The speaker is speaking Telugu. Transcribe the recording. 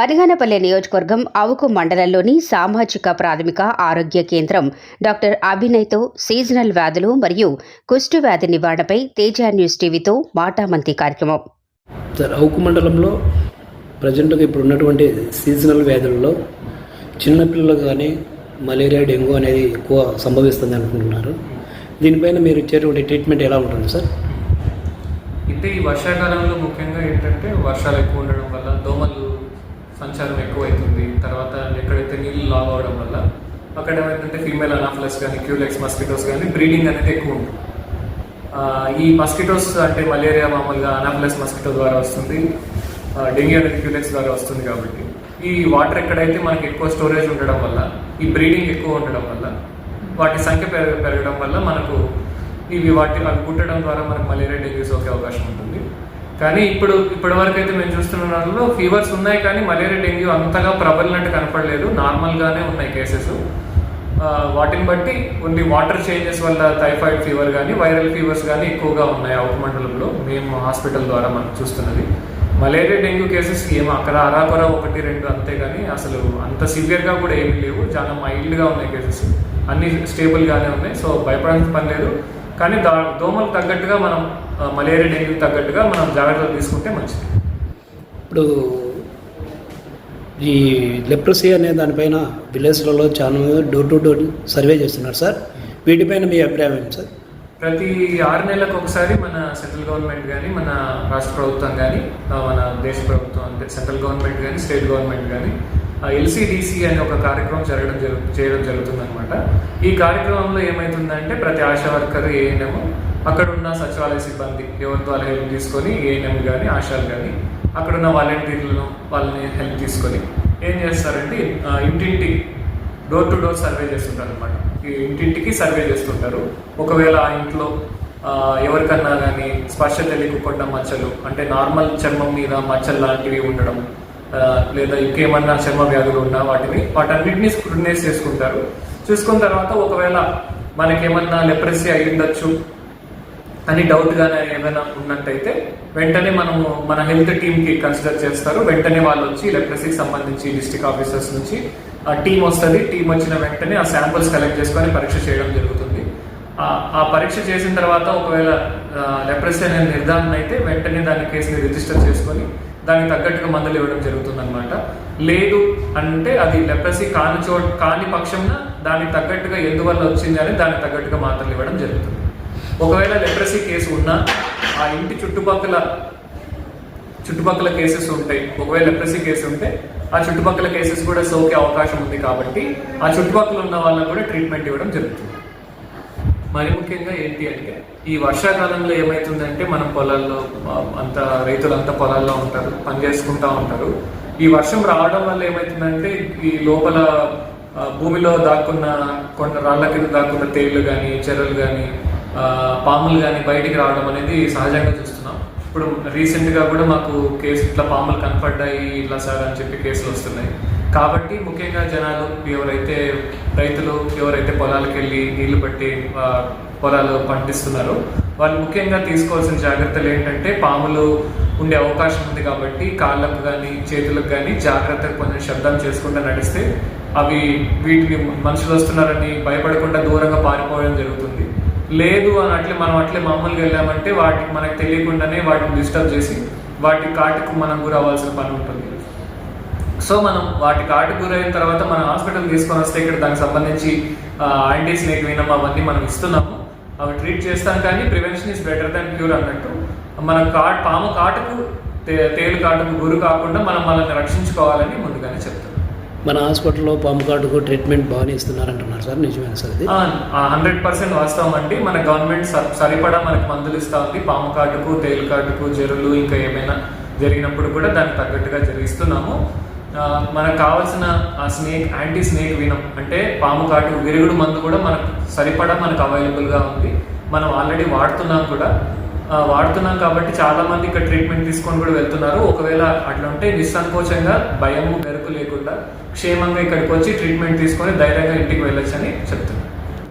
బనగానపల్లె నియోజకవర్గం అవుకు మండలంలోని సామాజిక ప్రాథమిక ఆరోగ్య కేంద్రం డాక్టర్ అభినయ్తో సీజనల్ వ్యాధులు మరియు కుష్టు వ్యాధి నివారణపై తేజ న్యూస్ టీవీతో మాటామంతి కార్యక్రమం. సార్ అవుకు మండలంలో ప్రజెంట్గా ఇప్పుడు ఉన్నటువంటి సీజనల్ వ్యాధుల్లో చిన్నపిల్లలకు కానీ మలేరియా డెంగ్యూ అనేది ఎక్కువ సంభవిస్తుంది అనుకుంటున్నారు. దీనిపైన మీరు ఇచ్చేటువంటి ట్రీట్మెంట్ ఎలా ఉంటుంది సార్? అంటే ఈ వర్షాకాలంలో ముఖ్యంగా ఏంటంటే వర్షాలు ఎక్కువ ఉండడం సంచారం ఎక్కువ అవుతుంది తర్వాత ఎక్కడైతే నీళ్ళు లాగ్ అవడం వల్ల అక్కడ ఏమైందంటే ఫీమేల్ అనాఫ్లస్ కానీ క్యూలెక్స్ మస్కిటోస్ కానీ బ్రీడింగ్ అనేది ఎక్కువ ఉంటుంది. ఈ మస్కిటోస్ అంటే మలేరియా మామూలుగా అనాఫ్లస్ మస్కిటో ద్వారా వస్తుంది. డెంగ్యూ అనేది క్యూలెక్స్ ద్వారా వస్తుంది కాబట్టి. ఈ వాటర్ ఎక్కడైతే మనకి ఎక్కువ స్టోరేజ్ ఉండడం వల్ల ఈ బ్రీడింగ్ ఎక్కువ ఉండడం వల్ల వాటి సంఖ్య పెరగ పెరగడం వల్ల మనకు ఇవి వాటి అవి పుట్టడం ద్వారా మనకు మలేరియా డెంగ్యూ సోకే అవకాశం ఉంటుంది. కానీ ఇప్పుడు ఇప్పటి వరకు అయితే మేము చూస్తున్న దాంట్లో ఫీవర్స్ ఉన్నాయి కానీ మలేరియా డెంగ్యూ అంతగా ప్రబలినట్టు కనపడలేదు. నార్మల్గానే ఉన్నాయి కేసెస్ వాటిని బట్టి కొన్ని వాటర్ చేంజెస్ వల్ల టైఫాయిడ్ ఫీవర్ కానీ వైరల్ ఫీవర్స్ కానీ ఎక్కువగా ఉన్నాయి అవుట్ మండలంలో మేము హాస్పిటల్ ద్వారా మనం చూస్తున్నది. మలేరియా డెంగ్యూ కేసెస్ ఏమో అక్కడ అరాకొర ఒకటి రెండు అంతే కానీ అసలు అంత సివియర్గా కూడా ఏమీ లేవు. చాలా మైల్డ్గా ఉన్నాయి కేసెస్ అన్ని స్టేబుల్గానే ఉన్నాయి. సో భయపడాల్సిన పని లేదు. కానీ దా దోమలు తగ్గట్టుగా మనం మలేరియా డెంగ్యూ తగ్గట్టుగా మనం జాగ్రత్తలు తీసుకుంటే మంచిది. ఇప్పుడు ఈ లెప్రసీ అనే దానిపైన విలేజ్లలో చాలా డోర్ టు డోర్ సర్వే చేస్తున్నారు సార్. వీటిపైన మీ అభిప్రాయం ఏంటి సార్? ప్రతి ఆరు నెలలకు ఒకసారి మన సెంట్రల్ గవర్నమెంట్ కానీ మన రాష్ట్ర ప్రభుత్వం కానీ మన దేశ ప్రభుత్వం అంటే సెంట్రల్ గవర్నమెంట్ కానీ స్టేట్ గవర్నమెంట్ కానీ ఎల్సిడిసి అనే ఒక కార్యక్రమం జరగడం జరుగు చేయడం జరుగుతుందనమాట ఈ కార్యక్రమంలో ఏమవుతుందంటే ప్రతి ఆశా వర్కర్ ఏఎన్ఎం అక్కడ ఉన్న సచివాలయ సిబ్బంది ఎవరితో వాళ్ళ హెల్ప్ తీసుకొని ఏఎన్ఎం కానీ ఆశాలు కానీ అక్కడ ఉన్న వాలంటీర్లను వాళ్ళని హెల్ప్ తీసుకొని ఏం చేస్తారంటే ఇంటింటి డోర్ టు డోర్ సర్వే చేస్తుంటారు అనమాట ఈ ఇంటింటికి సర్వే చేస్తుంటారు. ఒకవేళ ఆ ఇంట్లో ఎవరికన్నా కానీ స్పర్శ తెలియకుండా మచ్చలు అంటే నార్మల్ చర్మం మీద మచ్చలు లాంటివి ఉండడం లేదా ఇంకేమన్నా చర్మ వ్యాధులు ఉన్నా వాటిని వాటన్నిటిని స్క్రూటినైజ్ చేసుకుంటారు. చూసుకున్న తర్వాత ఒకవేళ మనకేమన్నా లెప్రసీ అయి ఉండొచ్చు అని డౌట్ కానీ ఏమైనా ఉన్నట్టయితే వెంటనే మనము మన హెల్త్ టీమ్కి కన్సిడర్ చేస్తారు. వెంటనే వాళ్ళు వచ్చి లెప్రసీకి సంబంధించి డిస్ట్రిక్ట్ ఆఫీసర్స్ నుంచి ఆ టీం వస్తుంది. టీం వచ్చిన వెంటనే ఆ శాంపుల్స్ కలెక్ట్ చేసుకొని పరీక్ష చేయడం జరుగుతుంది. ఆ- పరీక్ష చేసిన తర్వాత ఒకవేళ లెప్రసీ అనేది నిర్ధారణ అయితే వెంటనే దాని కేసుని రిజిస్టర్ చేసుకొని దానికి తగ్గట్టుగా మందులు ఇవ్వడం జరుగుతుంది అనమాట లేదు అంటే అది లెప్రసీ కాని చో కాని పక్షంన దానికి తగ్గట్టుగా ఎందువల్ల వచ్చింది అని దానికి తగ్గట్టుగా మాత్రలు ఇవ్వడం జరుగుతుంది. ఒకవేళ లెప్రసీ కేసు ఉన్నా ఆ ఇంటి చుట్టుపక్కల చుట్టుపక్కల కేసెస్ ఉంటాయి ఒకవేళ లెప్రసీ కేసు ఉంటే ఆ చుట్టుపక్కల కేసెస్ కూడా సోకే అవకాశం ఉంది కాబట్టి ఆ చుట్టుపక్కల ఉన్న వాళ్ళకు కూడా ట్రీట్మెంట్ ఇవ్వడం జరుగుతుంది. మరి ముఖ్యంగా ఏంటి అంటే ఈ వర్షాకాలంలో ఏమవుతుందంటే మన పొలాల్లో అంత రైతులంతా పొలాల్లో ఉంటారు పని చేసుకుంటూ ఉంటారు. ఈ వర్షం రావడం వల్ల ఏమవుతుందంటే ఈ లోపల భూమిలో దాక్కున్న కొండ రాళ్ళ కింద దాక్కున్న తేళ్ళు కానీ చెరలు కానీ పాములు కానీ బయటికి రావడం అనేది సహజంగా చూస్తున్నాం. ఇప్పుడు రీసెంట్గా కూడా మాకు కేసు ఇట్లా పాములు కనపడ్డాయి ఇట్లా సార్ అని చెప్పి కేసులు వస్తున్నాయి. కాబట్టి ముఖ్యంగా జనాలు ఎవరైతే రైతులు ఎవరైతే పొలాలకు వెళ్ళి నీళ్ళు పట్టి పొలాలు పండిస్తున్నారో వాళ్ళు ముఖ్యంగా తీసుకోవాల్సిన జాగ్రత్తలు ఏంటంటే పాములు ఉండే అవకాశం ఉంది కాబట్టి కాళ్ళకు కానీ చేతులకు కానీ జాగ్రత్తగా కొంచెం శబ్దం చేసుకుంటూ నడిస్తే అవి వీటిని మనుషులు వస్తున్నారని భయపడకుండా దూరంగా పారిపోవడం జరుగుతుంది. లేదు అని అట్లే మనం అట్లే మామూలుగా వెళ్ళామంటే వాటికి మనకు తెలియకుండానే వాటిని డిస్టర్బ్ చేసి వాటి కాటుకు మనం గురవ్వాల్సిన పని ఉంటుంది. సో మనం వాటి కాటు గురైన తర్వాత మన హాస్పిటల్ తీసుకొని వస్తే ఇక్కడ దానికి సంబంధించి యాంటీ స్నేక్ వినం అవన్నీ మనం ఇస్తున్నాము. అవి ట్రీట్ చేస్తాం కానీ prevention is better than cure అన్నట్టు. మన కాట్ పాము కాటుకు తేలు కాటుకు గురి కాకుండా మనం మనల్ని రక్షించుకోవాలని ముందుగానే చెప్తాం మన హాస్పిటల్లో పాము కార్డుకు ట్రీట్మెంట్ బాగానే ఇస్తున్నారంటున్నారు సార్ నిజమేనా సార్ ఇది? హండ్రెడ్ పర్సెంట్ వాస్తవం అండి. మన గవర్నమెంట్ సరిపడా మనకి మందులు ఇస్తా ఉంది. పాము కాటుకు తేలు కాటుకు జరులు ఇంకా ఏమైనా జరిగినప్పుడు కూడా దానికి తగ్గట్టుగా జరిగిస్తున్నాము మనకు కావాల్సిన ఆ స్నేక్ యాంటీ స్నేక్ వినం. అంటే పాము కాటు విరుగుడు మందు కూడా మనకు సరిపడా మనకు అవైలబుల్గా ఉంది. మనం ఆల్రెడీ వాడుతున్నాం కూడా. వాడుతున్నాం కాబట్టి చాలామంది ఇక్కడ ట్రీట్మెంట్ తీసుకొని కూడా వెళ్తున్నారు. ఒకవేళ అట్లా ఉంటే నిస్సంకోచంగా భయం బెరుకు లేకుండా క్షేమంగా ఇక్కడికి వచ్చి ట్రీట్మెంట్ తీసుకొని ధైర్యంగా ఇంటికి వెళ్ళొచ్చని చెప్తున్నాను